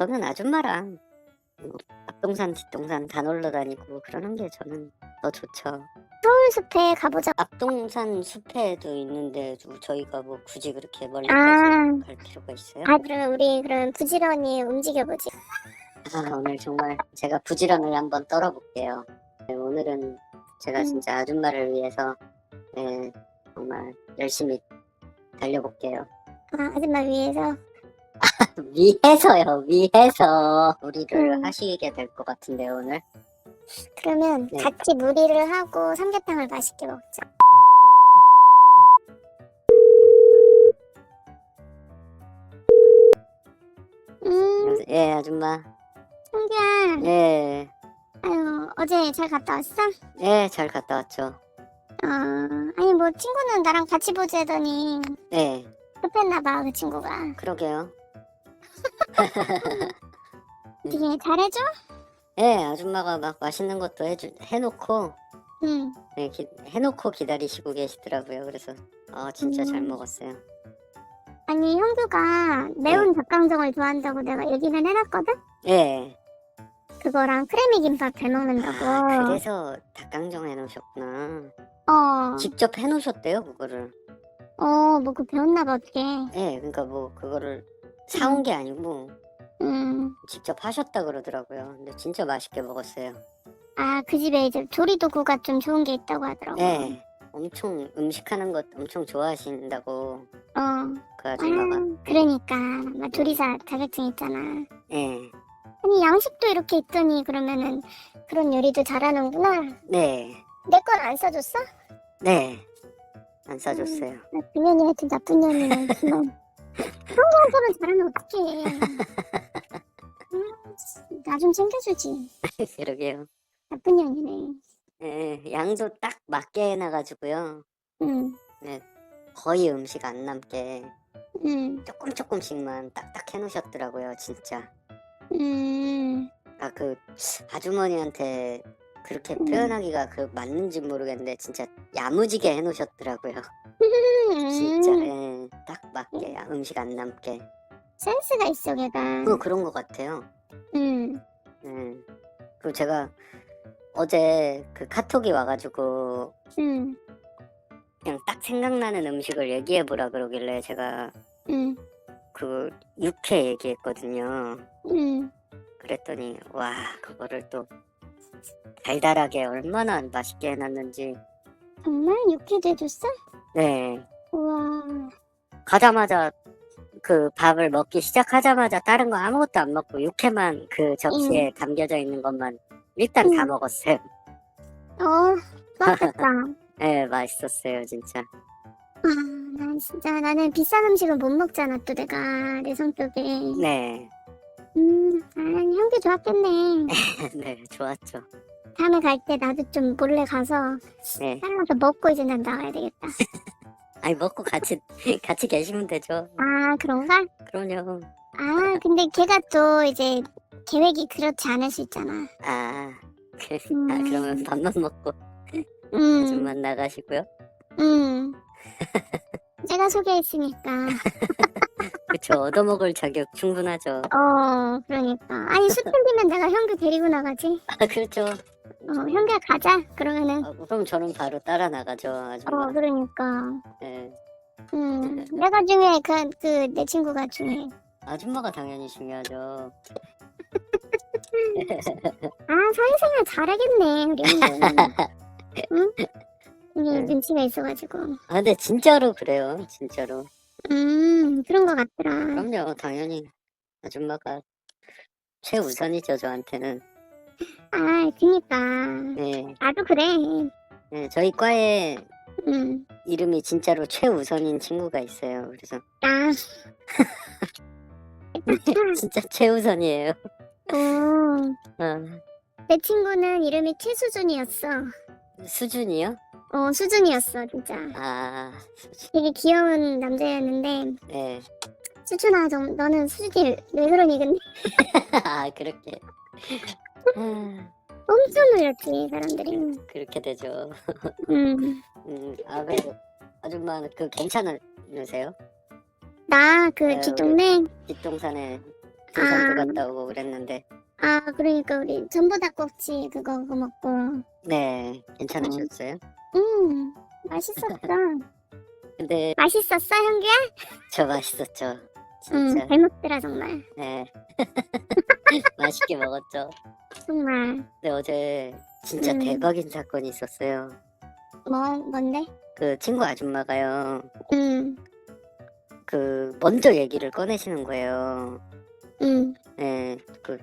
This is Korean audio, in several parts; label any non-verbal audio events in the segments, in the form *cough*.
저는 아줌마랑 뭐 앞동산 뒷동산 다 놀러 다니고 그러는 게 저는 더 좋죠. 서울 숲에 가보자. 앞동산 숲에도 있는데 저- 저희가 뭐 굳이 그렇게 멀리까지 아. 갈 필요가 있어요? 아, 그럼 우리 그럼 부지런히 움직여보지. 아, 오늘 정말 제가 부지런을 한번 떨어볼게요. 네, 오늘은 제가 음. 진짜 아줌마를 위해서 네, 정말 열심히 달려볼게요. 아, 아줌마 위해서. *laughs* 위해서요, 위해서 무리를 음. 하시게 될 것 같은데 요, 오늘. 그러면 네. 같이 무리를 하고 삼계탕을 맛있게 먹자. 음? 예, 아줌마. 성규야. 예, 아유, 어제 잘 갔다 왔어? 예, 잘 갔다 왔죠. 어, 아니 뭐 친구는 나랑 같이 보자더니 예, 급했나 봐 그 친구가. 그러게요. 되게 잘해줘? 예, 아줌마가 막 맛있는 것도 해주, 해놓고, 응. 예, 기- 해놓고 기다리시고 계시더라고요. 그래서, 아, 진짜 잘 음. 먹었어요. 아니 형규가 매운 닭강정을 좋아한다고 내가 얘기는 해놨거든? 예. 그거랑 크래미 김밥 잘 먹는다고. 아, 그래서 닭강정 해놓으셨구나. 어, 직접 해놓으셨대요, 그거를. 어, 뭐 그 배웠나 봐 어떻게. 예, 그러니까 뭐, 그거를 사온 게 아니고, 음. 직접 하셨다 그러더라고요. 근데 진짜 맛있게 먹었어요. 아, 그 집에 이제 조리도구가 좀 좋은 게 있다고 하더라고. 예. 엄청 음식하는 것 엄청 좋아하신다고, 어. 그 아, 아줌마가. 그러니까. 나 조리사 자격증 있잖아. 예. 아니, 양식도 이렇게 있더니 그러면은 그런 요리도 잘하는구나. 네. 내 건안 써줬어? 네. 안 싸줬어요. 나쁜 년이 하여튼 나쁜 년이네. *laughs* 평소처럼 잘하면 어떡해. *laughs* 나좀 챙겨주지. *laughs* 그러게요. 나쁜 년이네. 예, 양도 딱 맞게 해놔가지고요. 응, 거의 음식 안 남게 응, 조금 조금씩만 딱딱 해놓으셨더라고요, 진짜. 응. 아, 그 아주머니한테 그렇게 음. 표현하기가 그 맞는지 모르겠는데 진짜 야무지게 해놓으셨더라고요. 음. *laughs* 진짜 예, 딱 맞게 야, 음식 안 남게. 센스가 있어, 걔가. 그 그런 것 같아요. 응, 예. 그리고 제가 어제 그 카톡이 와가지고 응, 그냥 딱 생각나는 음식을 얘기해 보라 그러길래 제가 응, 그 육회 얘기했거든요. 응. 그랬더니 와 그거를 또 달달하게 얼마나 맛있게 해놨는지 정말 육회도 해줬어? 네 우와. 가자마자 그 밥을 먹기 시작하자마자 다른 거 아무것도 안 먹고 육회만 그 접시에 담겨져 있는 것만 일단 다 음. 먹었어요. 어, 좋았겠다. *laughs* 네 맛있었어요 진짜. 아, 난 진짜 나는 비싼 음식은 못 먹잖아, 또 내가 내 성격에. 네, 음, 아, 형도 좋았겠네. *laughs* 네 좋았죠. 다음에 갈 때 나도 좀 몰래 가서 네, 따라가서 먹고 이제 난 나가야 되겠다. *laughs* 아니 먹고 같이 *laughs* 같이 계시면 되죠. 아, 그런가? 그럼요. 아, 근데 걔가 또 이제 계획이 그렇지 않을 수 있잖아. 아, 그, 아 음. 그러면 밥만 먹고 음, 좀만 나가시고요. 음. 제가 소개했으니까. *laughs* 그쵸 얻어먹을 자격 충분하죠. 어, 그러니까. 아니, 술 틀리면 내가 형규 데리고 나가지. 아 그렇죠. 어, 형규야 가자. 그러면은. 아, 그럼 저는 바로 따라 나가죠. 아줌마. 어, 그러니까. 네. 음, 내가 중요해. 그, 그, 내 친구가 중요해. 아줌마가 당연히 중요하죠. *laughs* 아, 사회생활 잘하겠네, 우리 형님. *laughs* 응? 이게 네. 눈치가 있어가지고. 아 근데 진짜로 그래요. 진짜로. 음, 그런 것 같더라. 그럼요. 당연히 아줌마가 최우선이죠. 저한테는. 아, 그니까. 네. 나도 그래. 네. 저희 과에 음, 이름이 진짜로 최우선인 친구가 있어요. 그래서 아. *laughs* 진짜 최우선이에요. 어, 어, 내 친구는 이름이 최수준이었어. 수준이요? 어, 수준이었어, 진짜. 아. 되게 귀여운 남자였는데, 네. 수준아, 좀, 너는 수준이 왜 그러니, 근데? *laughs* 아 그렇게. 아, 엄청 놀렸지, 사람들이. 그렇게 되죠. 음. 음, 아 그래도 아줌마 그 괜찮으세요? 나, 그, 네, 뒷동네, 뒷동산에 등산도 아. 갔다 오고 그랬는데 아 그러니까 우리 전부 닭꼭지 그거 그거 먹고 네 괜찮으셨어요? 음 맛있었어 *laughs* 근데 맛있었어 형규야? 저 맛있었죠. 응 진짜. 잘 먹더라 정말 네. *laughs* 맛있게 먹었죠. 정말 근데 어제 진짜 음. 대박인 사건이 있었어요. 뭐 뭔데? 그 친구 아줌마가요. 응그 먼저 얘기를 꺼내시는 거예요. 응, 네. 그,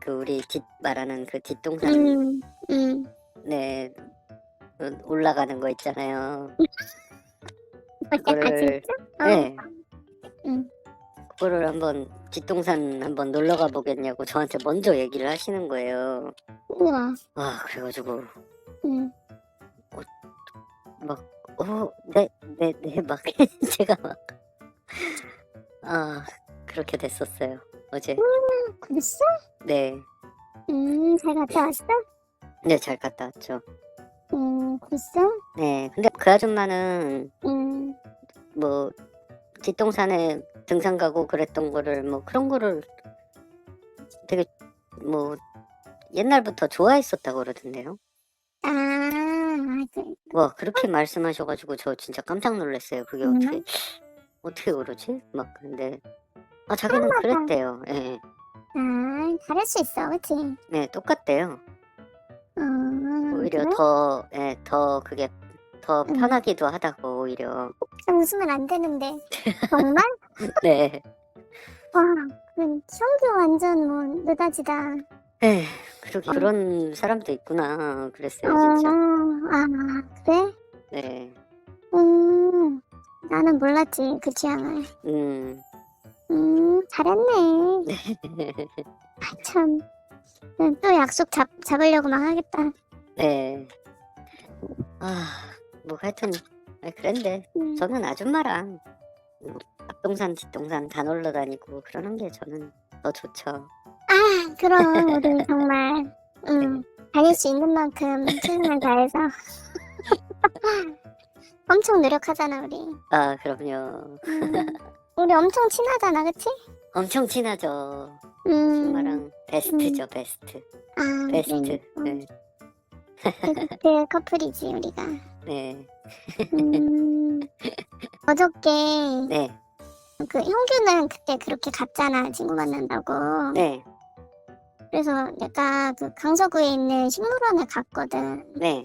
그 우리 뒷 말하는 그 뒷동산 응, 응. 네 어, 올라가는 거 있잖아요. 아 그거를 진짜? 어. 네. 응. 그거를 한번 뒷동산 한번 놀러 가 보겠냐고 저한테 먼저 얘기를 하시는 거예요. 우와 아 그래가지고 응. 어, 네, 네, 네, 막 *laughs* 제가 막 아, 그렇게 됐었어요. 어제. 그랬어? 네. 음 잘 갔다 왔어? 네, 잘 갔다 왔죠. 음 그랬어? 네. 근데 그 아줌마는 음 뭐 뒷동산에 등산 가고 그랬던 거를 뭐 그런 거를 되게 뭐 옛날부터 좋아했었다고 그러던데요. 아, 그, 와, 그렇게 말씀하셔가지고 저 진짜 깜짝 놀랐어요. 그게 음. 어떻게 어떻게 그러지? 막 근데 아 자기는 그랬대요. 예. 아, 다를 수 있어, 그치? 네, 똑같대요. 어, 오히려 그래? 더, 예, 더 그게 더 음. 편하기도 하다고 오히려. 좀 웃으면 안 되는데. 정말? *laughs* 네. 와, 그, 형규 완전 뭐, 느다지다. 에 그러게 어. 그런 사람도 있구나 그랬어요 어, 진짜. 아, 그래? 네. 음, 나는 몰랐지, 그 취향을. 음. 음, 잘했네. *laughs* 아, 참. 응, 또 약속 잡, 잡으려고 막 하겠다. 네. 아, 뭐 하여튼 아, 그런데 음. 저는 아줌마랑 뭐 앞동산 뒷동산 다 놀러 다니고 그러는 게 저는 더 좋죠. 아, 그럼, 우리 *laughs* 정말, 음, 다닐 수 있는 만큼 최선을 다해서. *laughs* 엄청 노력하잖아, 우리. 아, 그럼요. 음, 우리 엄청 친하잖아, 그치? 엄청 친하죠. 음, 아줌마랑 베스트죠, 베스트. 아, 베스트. 네. 베스트 커플이지, 우리가. 네. 음, *laughs* 어저께, 네. 그, 형규는 그때 그렇게 갔잖아, 친구 만난다고. 네. 그래서 내가 그 강서구에 있는 식물원에 갔거든. 네.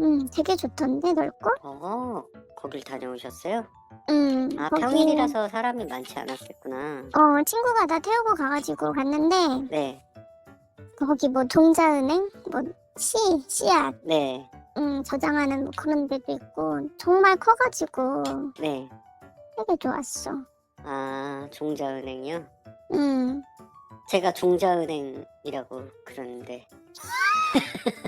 음, 되게 좋던데, 넓고? 어, 거길 다녀오셨어요? 음, 아, 거기- 평일이라서 사람이 많지 않았겠구나. 어, 친구가 나 태우고 가가지고 갔는데, 네. 거기 뭐 종자은행? 뭐, 시, 씨앗, 네. 음, 저장하는 뭐 그런 데도 있고, 정말 커가지고 네. 되게 좋았어. 아, 종자은행이요? 음, 제가 종자은행이라고 그러는데. *laughs*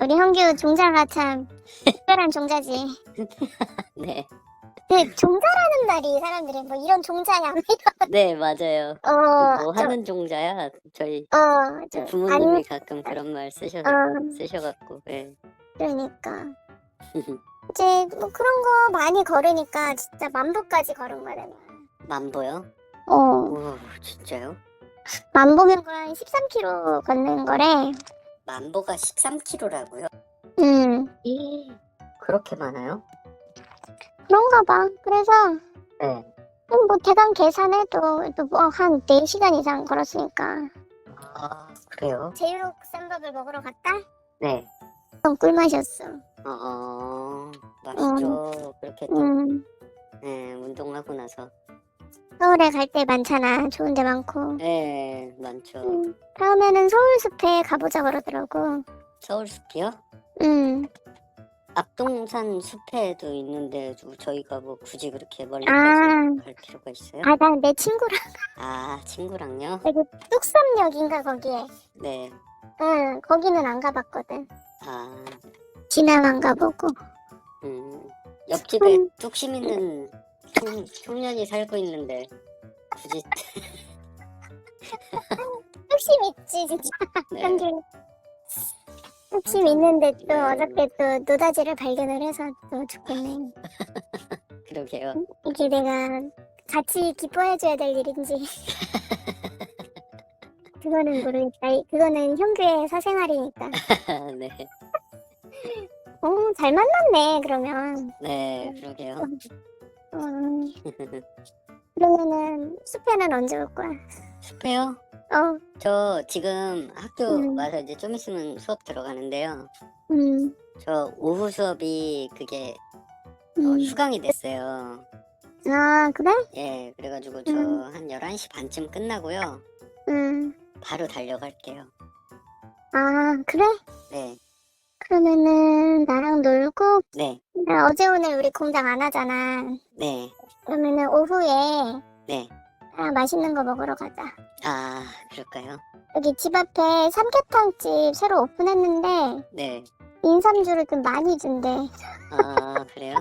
우리 형규 종자가 참 특별한 종자지. *laughs* 네. 그 종자라는 말이 사람들이 뭐 이런 종자냐, 뭐 *laughs* 네, 맞아요. 어, 뭐 저- 하는 종자야? 저희 어, 저, 부모님이 아니, 가끔 그런 말 쓰셔, 어, 쓰셔갖고, 네. 그러니까. *laughs* 이제 뭐 그런 거 많이 걸으니까 진짜 만보까지 걸은 거야, 내가. 만보요? 어, 오, 진짜요? 만보면 거의 13km 걷는 거래. 만보가 13kg라고요? 음, 그렇게 많아요? 그런가 봐. 그래서 네. 뭐 대강 계산해도 또뭐한 4시간 이상 걸었으니까. 아, 그래요? 제육 쌈밥을 먹으러 갔다? 네. 좀 꿀맛이었어. 어, 맛있죠. 그렇게 또, 음, 네, 운동하고 나서. 서울에 갈 때 많잖아. 좋은 데 많고. 네, 많죠. 음, 다음에는 서울숲에 가보자 그러더라고. 서울숲이요? 음, 앞동산 숲에도 있는데 저- 저희가 뭐 굳이 그렇게 멀리까지 아. 갈 필요가 있어요? 아, 나내 친구랑 아, 친구랑요? 여기 뚝섬역인가 거기에. 네. 응, 거기는 안 가봤거든. 아, 지나만 가보고. 음. 옆집에 음. 뚝심 있는 청, 청년이 살고 있는데 굳이 뚝심 있지, 진짜. *laughs* 네. 현준. 뚝심 있는데 또 네. 어저께 또 노다지를 발견을 해서 또 좋겠네. *laughs* 그러게요. 이게 내가 같이 기뻐해줘야 될 일인지. *laughs* 그거는 모르겠다. 이- 그거는 형규의 사생활이니까. 네. 어, 잘 만났네, 그러면. 네, 그러게요. 음, 그러면은 숲에는 언제 올 거야? 숲에요? 어, 저 지금 학교 음. 와서 이제 좀 있으면 수업 들어가는데요. 음, 저 오후 수업이 그게 어, 음. 휴강이 됐어요. 아, 그래? 예, 그래가지고 저 음. 한 11시 반쯤 끝나고요. 음, 바로 달려갈게요. 아, 그래? 네, 그러면은 나랑 놀고, 네, 나 어제 오늘 우리 공장 안 하잖아. 네, 그러면은 오후에 네. 나랑 맛있는 거 먹으러 가자. 아, 그럴까요? 여기 집 앞에 삼계탕집 새로 오픈했는데 네. 인삼주를 좀 많이 준대. 아, 그래요?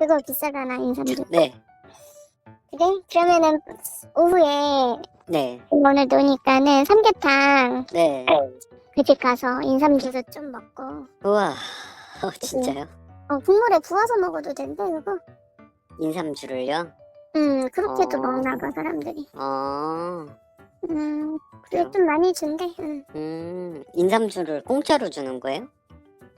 그거 비싸잖아 인삼주. 네, 그래? 그러면은 오후에 네, 오늘 노니까는 삼계탕 네. 그 집 가서 인삼주도 좀 먹고 우와, *laughs* 어, 진짜요? 어, 국물에 부어서 먹어도 된대 그거. 인삼주를요? 음 그렇게도 어. 먹나 봐 사람들이. 어, 음 그래요? 그래 좀 많이 준대. 응. 음, 인삼주를 공짜로 주는 거예요?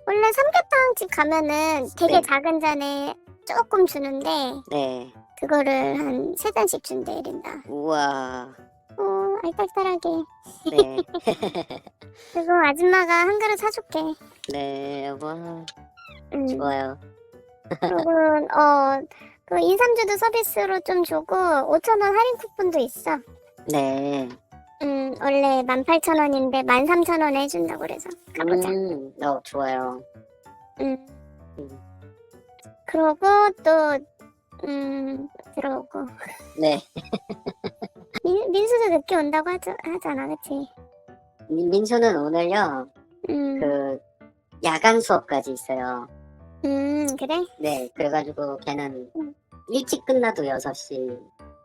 원래 삼계탕집 가면은 되게 네. 작은 잔에 조금 주는데 네. 그거를 한 세 잔씩 준대 이린다. 우와, 어 알딸딸하게. 네, *laughs* 그리고 아줌마가 한 그릇 사줄게. 네, 와, 음. 좋아요. 그리고 어 그 인삼주도 서비스로 좀 주고 5천 원 할인 쿠폰도 있어. 네. 음 원래 18,000원인데 13,000원에 해준다고 그래서 가보자. 음, 어, 좋아요. 음. 음. 그러고 또 음 들어오고 네. *laughs* 민, 민수도 늦게 온다고 하자, 하잖아, 그치? 민- 민수는 오늘요, 음, 그, 야간 수업까지 있어요. 음 그래? 네, 그래가지고 걔는 음. 일찍 끝나도 6시,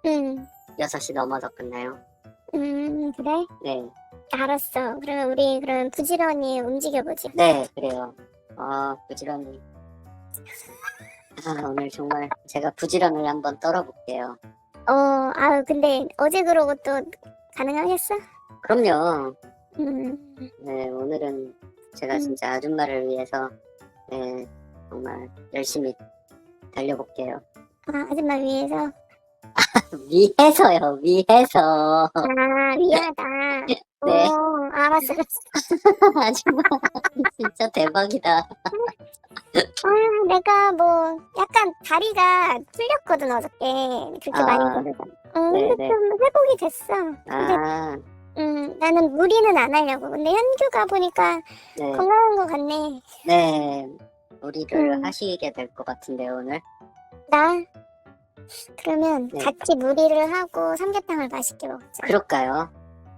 음, 6시 넘어서 끝나요. 음 그래? 네, 알았어. 그러면 우리 그럼 부지런히 움직여보지. 네, 그래요. 아, 부지런히. 아, 오늘 정말 제가 부지런을 한번 떨어볼게요. 어, 아유 근데 어제 그러고 또 가능하겠어? 그럼요. 음, 네, 오늘은 제가 음. 진짜 아줌마를 위해서, 네, 정말 열심히 달려볼게요. 아, 아줌마 위해서. *laughs* 위해서요, 위해서. 아, 미안하다. *laughs* 네. 어, 알았어, 알았어. *laughs* 아줌마, 진짜 대박이다. 아, 내가 뭐 약간 다리가 풀렸거든 어저께 그렇게 아, 많이 걸어서. 어, 근데 네. 좀 회복이 됐어. 근데 아, 음, 나는 무리는 안 하려고. 근데 현규가 보니까 네, 건강한 것 같네. 네. 우리를 음. 하시게 될 것 같은데요, 오늘. 나 그러면 네. 같이 무리를 하고 삼계탕을 맛있게 먹자. 그럴까요?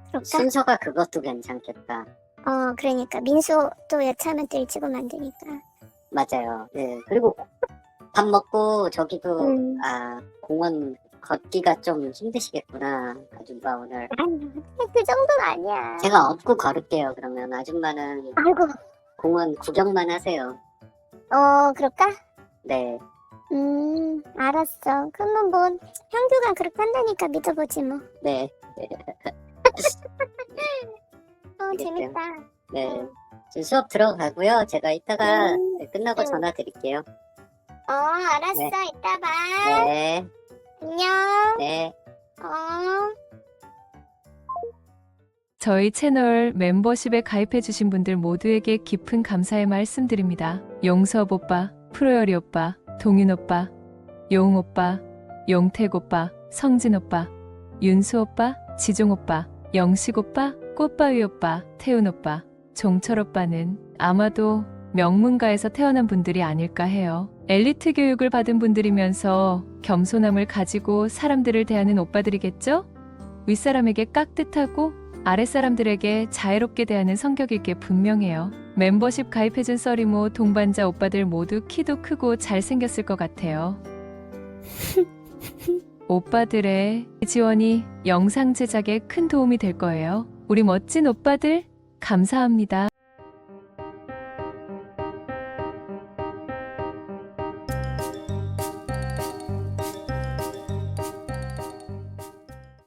그럴까? 순서가 그것도 괜찮겠다. 어, 그러니까 민수 또 여차하면 또 일찍 오면 안 되니까. 맞아요. 네. 그리고 밥 먹고 저기도, 음. 아, 공원 걷기가 좀 힘드시겠구나. 아줌마 오늘. 아니, 그 정도는 아니야. 제가 업고 걸을게요, 그러면. 아줌마는 아이고, 공원 구경만 하세요. 어, 그럴까? 네. 음, 알았어. 그러면 뭐 현규가 그렇게 한다니까 믿어보지 뭐. 네. *laughs* 어, 알겠어요. 재밌다. 네. 지금 수업 들어가고요. 제가 이따가 음. 네, 끝나고 음. 전화 드릴게요. 어, 알았어. 네. 이따 봐. 네. 안녕. 네. 어. 저희 채널 멤버십에 가입해주신 분들 모두에게 깊은 감사의 말씀 드립니다. 용섭 오빠, 프로열이 오빠, 동윤 오빠, 용 오빠, 용택 오빠, 성진 오빠, 윤수 오빠, 지종 오빠, 영식 오빠, 꽃바위 오빠, 태훈 오빠, 종철 오빠는 아마도 명문가에서 태어난 분들이 아닐까 해요. 엘리트 교육을 받은 분들이면서 겸손함을 가지고 사람들을 대하는 오빠들이겠죠? 윗사람에게 깍듯하고 아랫사람들에게 자애롭게 대하는 성격일 게 분명해요. 멤버십 가입해준 써리모 동반자 오빠들 모두 키도 크고 잘생겼을 것 같아요. *laughs* 오빠들의 지원이 영상 제작에 큰 도움이 될 거예요. 우리 멋진 오빠들, 감사합니다.